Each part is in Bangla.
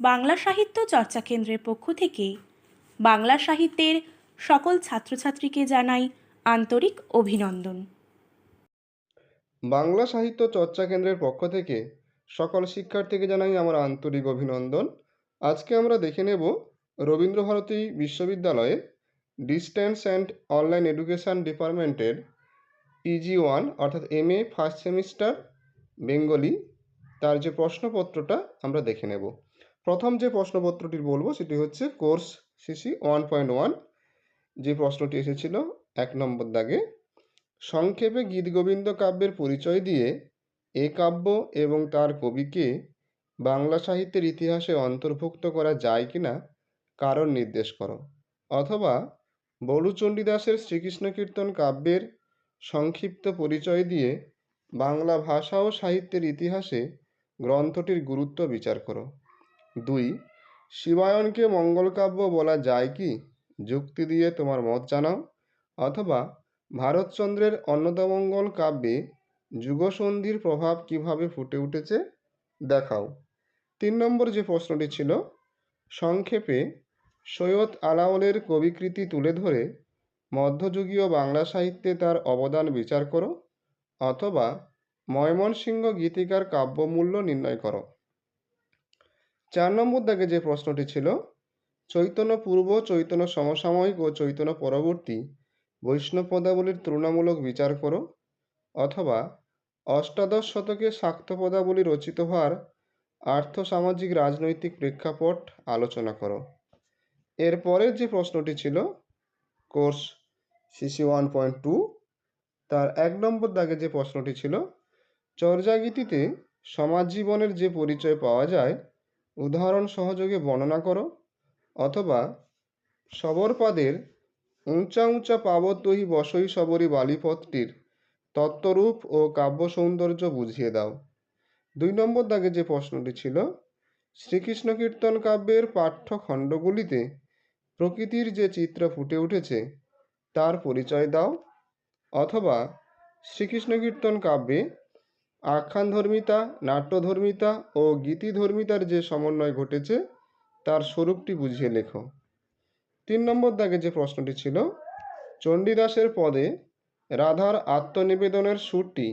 বাংলা সাহিত্য চর্চা কেন্দ্রের পক্ষ থেকে বাংলা সাহিত্যের সকল ছাত্রছাত্রীকে জানাই আন্তরিক অভিনন্দন। বাংলা সাহিত্য চর্চা কেন্দ্রের পক্ষ থেকে সকল শিক্ষার্থীকে জানাই আমার আন্তরিক অভিনন্দন। আজকে আমরা দেখে নেব রবীন্দ্রভারতী বিশ্ববিদ্যালয়ের ডিস্ট্যান্স অ্যান্ড অনলাইন এডুকেশন ডিপার্টমেন্টের পিজি ওয়ান অর্থাৎ M A first semester, Bengali, তার যে প্রশ্নপত্রটা আমরা দেখে নেব। প্রথম যে প্রশ্নপত্রটি বলব সেটি হচ্ছে course CC one point one যে প্রশ্নটি এসেছিল, এক নম্বর দাগে, সংক্ষেপে গীতগোবিন্দ কাব্যের পরিচয় দিয়ে এ কাব্য এবং তার কবিকে বাংলা সাহিত্যের ইতিহাসে অন্তর্ভুক্ত করা যায় কিনা কারণ নির্দেশ করো। অথবা বড়ুচণ্ডীদাসের শ্রীকৃষ্ণ কীর্তন কাব্যের সংক্ষিপ্ত পরিচয় দিয়ে বাংলা ভাষা ও সাহিত্যের ইতিহাসে গ্রন্থটির গুরুত্ব বিচার করো। দুই, শিবায়নকে মঙ্গলকাব্য বলা যায় কি? যুক্তি দিয়ে তোমার মত জানাও। অথবা, ভারতচন্দ্রের অন্নদামঙ্গল কাব্যে যুগসন্ধির প্রভাব কীভাবে ফুটে উঠেছে? দেখাও। তিন নম্বর যে প্রশ্নটি ছিল, সংক্ষেপে সৈয়দ আলাওলের কবিকৃতি তুলে ধরে মধ্যযুগীয় বাংলা সাহিত্যে তার অবদান বিচার করো, অথবা ময়মনসিংহ গীতিকার কাব্যমূল্য নির্ণয় করো। চার নম্বর দাগে যে প্রশ্নটি ছিল, চৈতন্য পূর্ব, চৈতন্য সমসাময়িক ও চৈতন্য পরবর্তী বৈষ্ণব পদাবলীর তুলনামূলক বিচার করো অথবা অষ্টাদশ শতকে শাক্ত পদাবলী রচিত হওয়ার আর্থ সামাজিক রাজনৈতিক প্রেক্ষাপট আলোচনা করো। এরপরের যে প্রশ্নটি ছিল, course CC one point two, তার এক নম্বর দাগে যে প্রশ্নটি ছিল, চর্যাগীতিতে সমাজ জীবনের যে পরিচয় পাওয়া যায় উদাহরণ সহযোগে বর্ণনা করো, অথবা সবরপাদের উঁচা উঁচা পাবতহি বসই সবরি বালিপথটির তত্ত্বরূপ ও কাব্য সৌন্দর্য বুঝিয়ে দাও। দুই নম্বর দাগে যে প্রশ্নটি ছিল, শ্রীকৃষ্ণ কীর্তন কাব্যের পাঠ্য খণ্ডগুলিতে প্রকৃতির যে চিত্র ফুটে উঠেছে, তার পরিচয় দাও, অথবা শ্রীকৃষ্ণ কীর্তন কাব্যে আখ্যানধর্মিতা, নাট্যধর্মিতা ও গীতিধর্মিতার যে সমন্বয় ঘটেছে, তার স্বরূপটি বুঝিয়ে লেখো। তিন নম্বর দাগে যে প্রশ্নটি ছিল, চণ্ডীদাসের পদে রাধার আত্মনিবেদনের সুরটি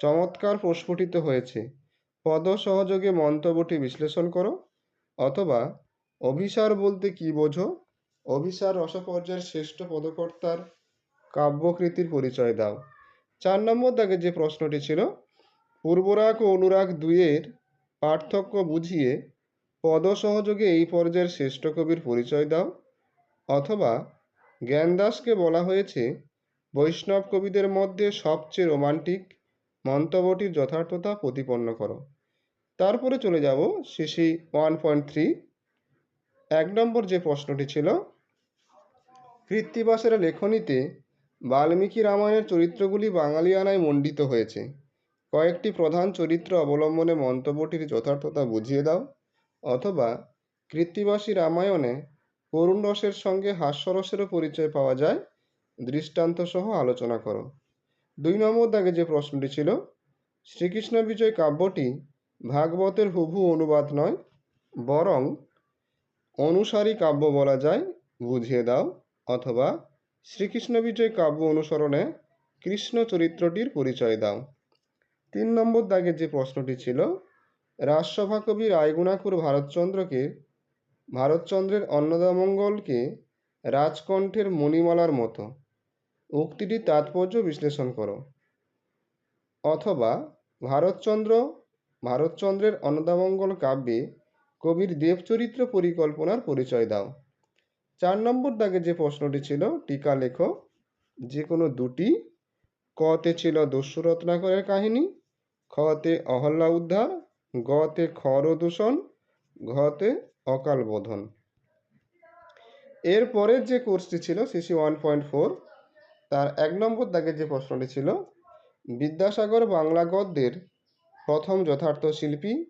চমৎকার প্রস্ফুটিত হয়েছে। পদ সহযোগে মন্তব্যটি বিশ্লেষণ করো, অথবা অভিসার বলতে কি বোঝো? অভিসার রসপর্যায়ের শ্রেষ্ঠ পদকর্তার কাব্যকৃতির পরিচয় দাও। চার নম্বর দাগে যে প্রশ্নটি ছিল পূর্বরাগ ও অনুরাগ দুইয়ের পার্থক্য বুঝিয়ে পদ সহযোগে এই পর্যায়ের শ্রেষ্ঠ কবির পরিচয় দাও, অথবা জ্ঞানদাসকে বলা হয়েছে বৈষ্ণব কবিদের মধ্যে সবচেয়ে রোমান্টিক মন্তব্যটির যথার্থতা প্রতিপন্ন করো। তারপরে চলে যাব সিসি ওয়ান পয়েন্ট থ্রি। এক নম্বর যে প্রশ্নটি ছিল, কৃত্তিবাসের লেখনীতে বাল্মীকি রামায়ণের চরিত্রগুলি বাঙালিয়ানায় মণ্ডিত হয়েছে। কয়েকটি প্রধান চরিত্র অবলম্বনে মন্তব্যটির যথার্থতা বুঝিয়ে দাও, অথবা কৃত্তিবাসী রামায়ণে করুণ রসের সঙ্গে হাস্যরসেরও পরিচয় পাওয়া যায় দৃষ্টান্ত সহ আলোচনা করো। দুই নম্বর দাগে যে প্রশ্নটি ছিল, শ্রীকৃষ্ণ বিজয় কাব্যটি ভাগবতের হুবহু অনুবাদ নয়, বরং অনুসারী কাব্য বলা যায়, বুঝিয়ে দাও, অথবা শ্রীকৃষ্ণ বিজয় কাব্য অনুসরণে কৃষ্ণ চরিত্রটির পরিচয় দাও। তিন নম্বর দাগে যে প্রশ্নটি ছিল, রাজসভা কবি রায়গুণাকুর ভারতচন্দ্রকে, ভারতচন্দ্রের অন্নদামঙ্গলকে রাজকণ্ঠের মণিমালার মতো। উক্তিটির তাৎপর্য বিশ্লেষণ করো। অথবা, ভারতচন্দ্র, ভারতচন্দ্রের অন্নদামঙ্গল কাব্যে কবির দেবচরিত্র পরিকল্পনার পরিচয় দাও। চার নম্বর দাগে যে প্রশ্নটি ছিল, টিকা লেখো, যে কোনো দুটি, কতে ছিল দস্যু রত্নাকরের কাহিনী খতে অহল্যা উদ্ধার গতে খর দূষণ ঘতে অকাল বোধন এরপরের যে কোর্সটি ছিল সিসি ওয়ান পয়েন্ট ফোর, তার এক নম্বর দাগে যে প্রশ্নটি ছিল, বিদ্যাসাগর বাংলা গদ্যের প্রথম যথার্থ শিল্পী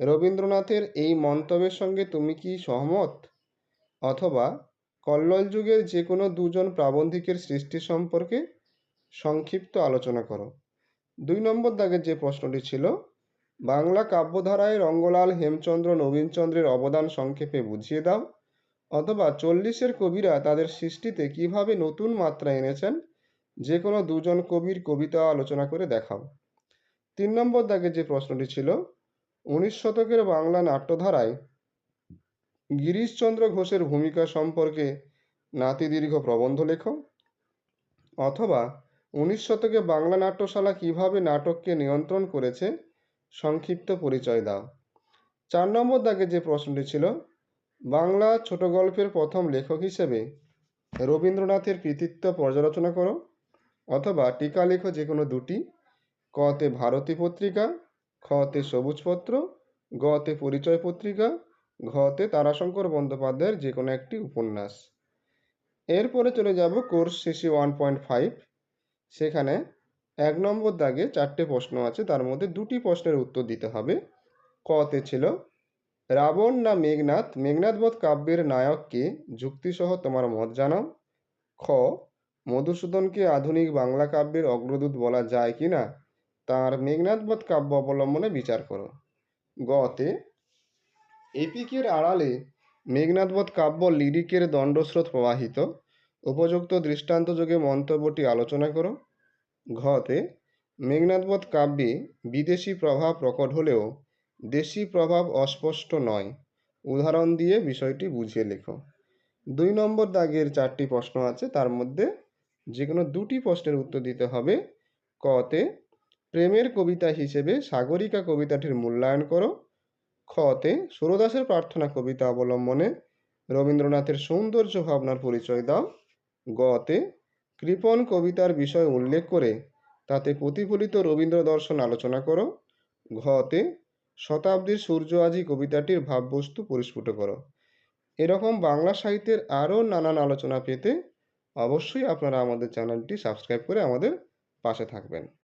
রবীন্দ্রনাথের এই মন্তব্যের সঙ্গে তুমি কি সহমত? অথবা কল্লোল যুগের যে কোনো দুজন প্রাবন্ধিকের সৃষ্টি সম্পর্কে সংক্ষিপ্ত আলোচনা করো। দুই নম্বর দাগের যে প্রশ্নটি ছিল, বাংলা কাব্যধারায় রঙ্গলাল, হেমচন্দ্র, নবীনচন্দ্রের অবদান সংক্ষেপে বুঝিয়ে দাও, অথবা চল্লিশের কবিরা তাদের সৃষ্টিতে কীভাবে নতুন মাত্রা এনেছেন যে কোনো দুজন কবির কবিতা আলোচনা করে দেখাও। তিন নম্বর দাগে যে প্রশ্নটি ছিল, উনিশ শতকের বাংলা নাট্যধারায় গিরিশচন্দ্র ঘোষের ভূমিকা সম্পর্কে নাতিদীর্ঘ প্রবন্ধ লেখো, অথবা উনিশ শতকে বাংলা নাট্যশালা কীভাবে নাটককে নিয়ন্ত্রণ করেছে? সংক্ষিপ্ত পরিচয় দাও। চার নম্বর দাগে যে প্রশ্নটি ছিল, বাংলা ছোট গল্পের প্রথম লেখক হিসেবে রবীন্দ্রনাথের কৃতিত্ব পর্যালোচনা করো, অথবা টিকা লেখো যে কোনো দুটি কতে ভারতী পত্রিকা খতে সবুজপত্র গতে পরিচয় পত্রিকা ঘতে তারাশঙ্কর বন্দ্যোপাধ্যায়ের যে কোনো একটি উপন্যাস। এরপরে চলে যাব course CC one point five সেখানে এক নম্বর দাগে চারটে প্রশ্ন আছে, তার মধ্যে দুটি প্রশ্নের উত্তর দিতে হবে। কতে ছিল, রাবণ না মেঘনাথ? মেঘনাথবধ কাব্যের নায়ককে যুক্তিসহ তোমার মত জানাও। খ, মধুসূদনকে আধুনিক বাংলা কাব্যের অগ্রদূত বলা যায় কি না? তাঁর মেঘনাথবধ কাব্য অবলম্বনে বিচার করো। গতে এপিকের আড়ালে মেঘনাথবধ কাব্য লিরিকের দণ্ডস্রোত প্রবাহিত। উপযুক্ত দৃষ্টান্ত যোগে মন্তব্যটি আলোচনা করো। ঘতে মেঘনাথবধ কাব্যে বিদেশি প্রভাব প্রকট হলেও দেশি প্রভাব অস্পষ্ট নয়। উদাহরণ দিয়ে বিষয়টি বুঝিয়ে লেখো। দুই নম্বর দাগের চারটি প্রশ্ন আছে, তার মধ্যে যে কোনো দুটি প্রশ্নের উত্তর দিতে হবে। কতে প্রেমের কবিতা হিসেবে সাগরিকা কবিতাটির মূল্যায়ন করো। খতে সুরদাসের প্রার্থনা কবিতা অবলম্বনে রবীন্দ্রনাথের সৌন্দর্য ভাবনার পরিচয় দাও। গতে কৃপণ কবিতার বিষয় উল্লেখ করে তাতে প্রতিফলিত রবীন্দ্র দর্শন আলোচনা করো। ঘতে শতাব্দীর সূর্য আজি কবিতাটির ভাববস্তু পরিস্ফুট করো। এরকম বাংলা সাহিত্যের আরও নানান আলোচনা পেতে অবশ্যই আপনারা আমাদের চ্যানেলটি সাবস্ক্রাইব করে আমাদের পাশে থাকবেন।